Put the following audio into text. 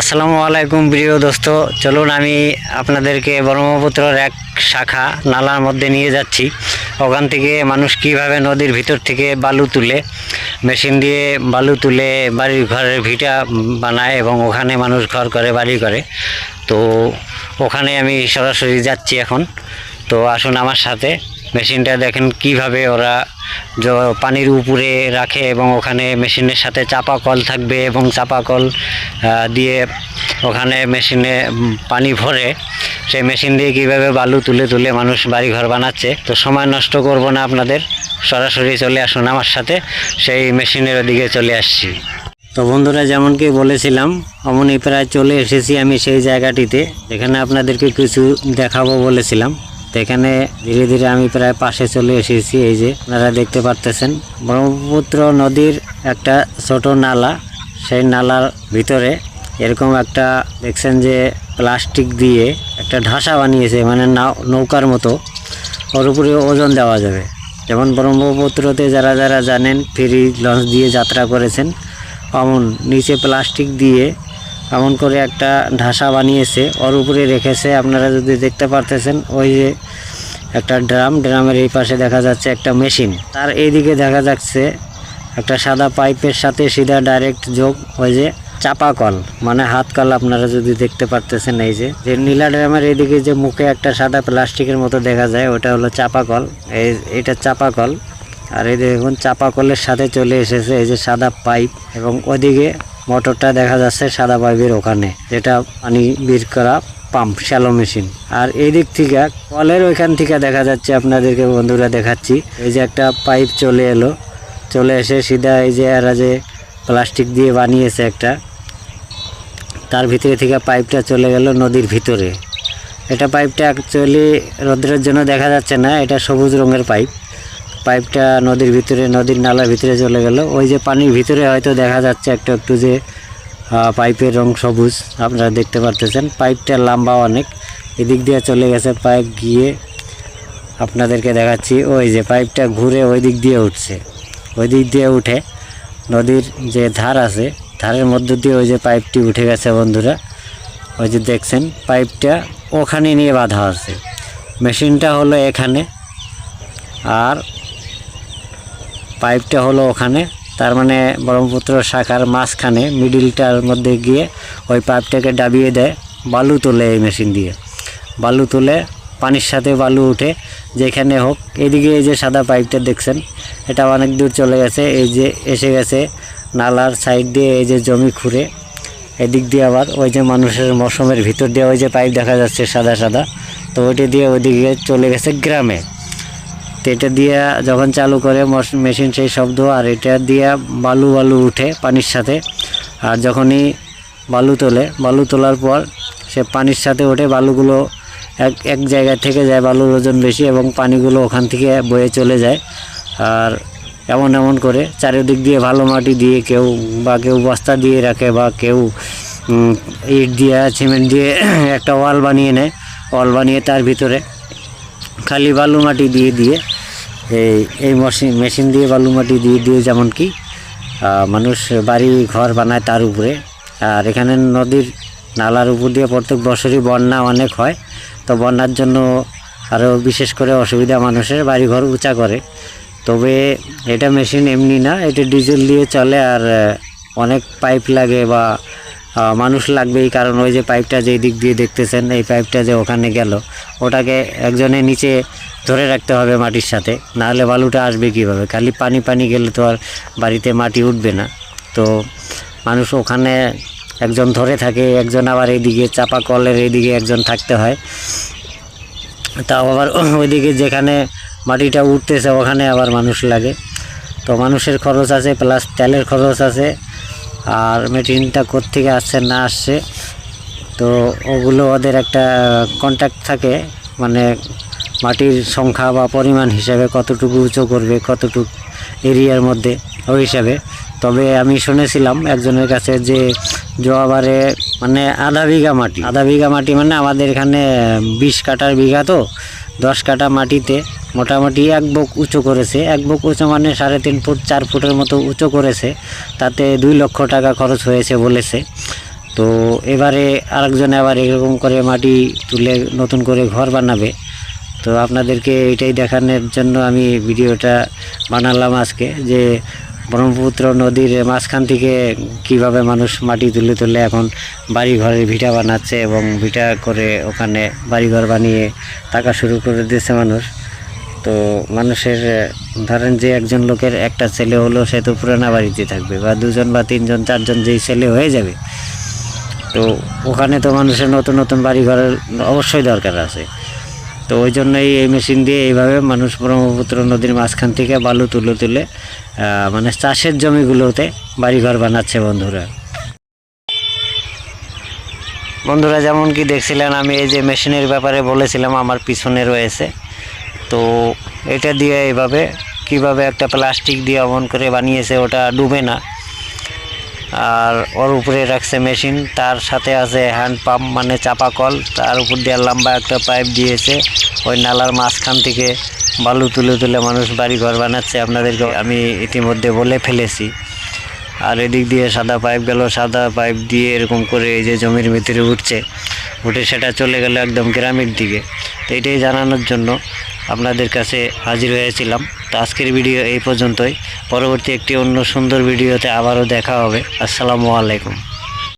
আসসালামু আলাইকুম প্রিয় দোস্ত। চলুন আমি আপনাদেরকে ব্রহ্মপুত্রের এক শাখা নালার মধ্যে নিয়ে যাচ্ছি। ওখান থেকে মানুষ কীভাবে নদীর ভিতর থেকে বালু তুলে, মেশিন দিয়ে বালু তুলে বাড়ির ঘরের ভিটা বানায় এবং ওখানে মানুষ ঘর করে, বাড়ি করে। তো ওখানে আমি সরাসরি যাচ্ছি এখন। তো আসুন আমার সাথে। মেশিনটা দেখেন কীভাবে ওরা পানির উপরে রাখে এবং ওখানে মেশিনের সাথে চাপা কল থাকবে এবং চাপা কল দিয়ে ওখানে মেশিনে পানি ভরে সেই মেশিন দিয়ে কীভাবে বালু তুলে তুলে মানুষ বাড়ি ঘর বানাচ্ছে। তো সময় নষ্ট করব না আপনাদের, সরাসরি চলে আসুন আমার সাথে, সেই মেশিনের ওদিকে চলে আসছি। তো বন্ধুরা যেমন কি বলেছিলাম, অমনি প্রায় চলে এসেছি আমি সেই জায়গাটিতে এখানে আপনাদেরকে কিছু দেখাবো বলেছিলাম। তো এখানে ধীরে ধীরে আমি প্রায় পাশে চলে এসেছি, এই যে আপনারা দেখতে পারতেছেন। ব্রহ্মপুত্র নদীর একটা ছোট নালা, সেই নালার ভিতরে এরকম একটা দেখছেন যে প্লাস্টিক দিয়ে একটা ঢাসা বানিয়েছে মানে নৌকার মতো। ওর উপরে ওজন দেওয়া যাবে। যেমন ব্রহ্মপুত্রতে যারা যারা জানেন, ফেরি লঞ্চ দিয়ে যাত্রা করেছেন অমন নিচে প্লাস্টিক দিয়ে এমন করে একটা ঢাসা বানিয়েছে। ওর উপরে রেখেছে, আপনারা যদি দেখতে পারতেছেন, ওই যে একটা ড্রাম, ড্রামের এই পাশে দেখা যাচ্ছে একটা মেশিন। তার এইদিকে দেখা যাচ্ছে একটা সাদা পাইপের সাথে সিধা ডাইরেক্ট যোগ, ওই যে চাপা কল মানে হাত কল আপনারা যদি দেখতে পারতেছেন এই যে। যে নীলা ড্রামের এইদিকে যে মুখে একটা সাদা প্লাস্টিকের মতো দেখা যায়, ওটা হলো চাপা কল। এই, এটা চাপা কল। আর এই দেখুন, চাপা কলের সাথে চলে এসেছে এই যে সাদা পাইপ। এবং ওদিকে মোটরটা দেখা যাচ্ছে সাদা পাইপের ওখানে, যেটা পানি বের করা পাম্প শ্যালো মেশিন আর এই দিক থেকে, কলের ওইখান থেকে দেখা যাচ্ছে, আপনাদেরকে বন্ধুরা দেখাচ্ছি। এই যে একটা পাইপ চলে এলো, চলে এসে সিধা এই যে এরা যে প্লাস্টিক দিয়ে বানিয়েছে একটা, তার ভিতরে থেকে পাইপটা চলে গেল নদীর ভিতরে। এটা পাইপটা অ্যাকচুয়ালি রোদ্রের জন্য দেখা যাচ্ছে না, এটা সবুজ রঙের পাইপ। পাইপটা নদীর ভিতরে, নদীর নালার ভিতরে চলে গেল। ওই যে পানির ভিতরে হয়তো দেখা যাচ্ছে একটু একটু যে পাইপের রং সবুজ, আপনারা দেখতে পারতেছেন। পাইপটা লম্বা অনেক। এদিক দিয়ে চলে গেছে পাইপ, গিয়ে আপনাদেরকে দেখাচ্ছি। ওই যে পাইপটা ঘুরে ওই দিক দিয়ে উঠছে। ওই দিক দিয়ে উঠে নদীর যে ধার আছে, ধারের মধ্য দিয়ে ওই যে পাইপটি উঠে গেছে বন্ধুরা। ওই যে দেখছেন, পাইপটা ওখানে নিয়ে বাঁধা আছে। মেশিনটা হলো এখানে। আর পাইপটা হলো ওখানে। তার মানে ব্রহ্মপুত্র শাখার মাঝখানে মিডিলটার মধ্যে গিয়ে ওই পাইপটাকে ডাবিয়ে দেয়, বালু তোলে এই মেশিন দিয়ে। বালু তুলে, পানির সাথে বালু উঠে যেখানে হোক। এদিকে এই যে সাদা পাইপটা দেখছেন, এটা অনেক দূর চলে গেছে, এই যে এসে গেছে নালার সাইড দিয়ে এই যে জমি খুঁড়ে। এদিক দিয়ে আবার ওই যে মানুষের মৌসুমের ভিতর দিয়ে ওই যে পাইপ দেখা যাচ্ছে সাদা সাদা। তো ওইটা দিয়ে ওইদিকে চলে গেছে গ্রামে। তো এটা দিয়ে যখন চালু করে মশ- মেশিন সেই শব্দ আর এটা দিয়ে বালু বালু উঠে পানির সাথে। আর যখনই বালু তোলে, বালু তোলার পর সে পানির সাথে ওঠে বালুগুলো এক এক জায়গা থেকে যায়, বালুর ওজন বেশি এবং পানিগুলো ওখান থেকে বয়ে চলে যায়। আর এমন এমন করে চারিদিক দিয়ে ভালো মাটি দিয়ে কেউ বা কেউ বস্তা দিয়ে রাখে বা কেউ ইট দিয়ে, সিমেন্ট দিয়ে একটা ওয়াল বানিয়ে নেয়। ওয়াল বানিয়ে তার ভিতরে খালি বালু মাটি দিয়ে দিয়ে এই এই মেশিন মেশিন দিয়ে বালু মাটি দিয়ে দিয়ে যেমন কি মানুষ বাড়ি, ঘর বানায় তার উপরে। আর এখানে নদীর নালার উপর দিয়ে প্রত্যেক বছরই বন্যা অনেক হয়। তো বন্যার জন্য আরও বিশেষ করে অসুবিধা মানুষের বাড়ি ঘর উঁচা করে। তবে এটা মেশিন এমনি না, এটা ডিজেল দিয়ে চলে আর, অনেক পাইপ লাগে বা মানুষ লাগবে এই কারণ ওই যে পাইপটা যেই দিক দিয়ে দেখতেছেন, এই পাইপটা যে ওখানে গেল, ওটাকে একজনের নিচে ধরে রাখতে হবে মাটির সাথে, নাহলে বালুটা আসবে কীভাবে? খালি পানি পানি গেলে তো আর বাড়িতে মাটি উঠবে না। তো মানুষ ওখানে একজন ধরে থাকে, একজন আবার এইদিকে চাপা কলের এইদিকে একজন থাকতে হয়। তাও আবার ওইদিকে যেখানে মাটিটা উঠতেছে, ওখানে আবার মানুষ লাগে। তো মানুষের খরচ আছে প্লাস তেলের খরচ আছে। আর মেশিনটা কোত্থেকে আসছে, না আসছে, তো ওগুলো ওদের একটা কন্ট্যাক্ট থাকে মানে মাটির সংখ্যা বা পরিমাণ হিসাবে কতটুকু উঁচু করবে, কতটুকু এরিয়ার মধ্যে, ওই হিসাবে। তবে আমি শুনেছিলাম একজনের কাছে যে জোয়াবারে মানে আধা বিঘা মাটি, আধা বিঘা মাটি মানে আমাদের এখানে বিশ কাটার বিঘা তো, দশ কাটা মাটিতে মোটামুটি এক বুক উঁচু করেছে। এক বুক উঁচু মানে সাড়ে তিন ফুট, চার ফুটের মতো উঁচু করেছে। তাতে দুই লক্ষ টাকা খরচ হয়েছে বলেছে। তো এবারে আরেকজন আবার এরকম করে মাটি তুলে নতুন করে ঘর বানাবে। তো আপনাদেরকে এটাই দেখানোর জন্য আমি ভিডিওটা বানালাম আজকে যে ব্রহ্মপুত্র নদীর মাঝখান থেকে কীভাবে মানুষ মাটি তুলে তুলে এখন বাড়ি ঘরের ভিটা বানাচ্ছে এবং ভিটা করে ওখানে বাড়িঘর বানিয়ে থাকা শুরু করে দিয়েছে মানুষ। তো মানুষের, ধরেন যে একজন লোকের একটা ছেলে হলো, সে তো পুরানা বাড়িতে থাকবে, বা দুজন বা তিনজন, চারজন যেই ছেলে হয়ে যাবে, তো ওখানে তো মানুষের নতুন নতুন বাড়ি ঘরের অবশ্যই দরকার আছে। তো ওই জন্যই এই মেশিন দিয়ে এইভাবে মানুষ ব্রহ্মপুত্র নদীর মাঝখান থেকে বালু তুলে তুলে মানে চাষের জমিগুলোতে বাড়িঘর বানাচ্ছে বন্ধুরা। বন্ধুরা, যেমন কি দেখছিলেন, আমি এই যে মেশিনের ব্যাপারে বলেছিলাম, আমার পিছনে রয়েছে। তো এটা দিয়ে এইভাবে কীভাবে একটা প্লাস্টিক দিয়ে অমন করে বানিয়েছে ওটা ডুবে না। আর ওর উপরে রাখছে মেশিন, তার সাথে আছে হ্যান্ড পাম্প মানে চাপা কল, তার উপর দিয়ে লম্বা একটা পাইপ দিয়েছে। ওই নালার মাঝখান থেকে বালু তুলে তুলে মানুষ বাড়ি ঘর বানাচ্ছে আপনাদেরকে আমি ইতিমধ্যে বলে ফেলেছি। আর এদিক দিয়ে সাদা পাইপ গেল, সাদা পাইপ দিয়ে এরকম করে এই যে জমির ভিতরে উঠছে, উঠে সেটা চলে গেল একদম গ্রামের দিকে। তো এটাই জানানোর জন্য আপনাদের কাছে হাজির হয়েছিলাম। তো আজকের ভিডিও এই পর্যন্তই। পরবর্তী একটি অন্য সুন্দর ভিডিওতে আবারও দেখা হবে। আসসালামু আলাইকুম।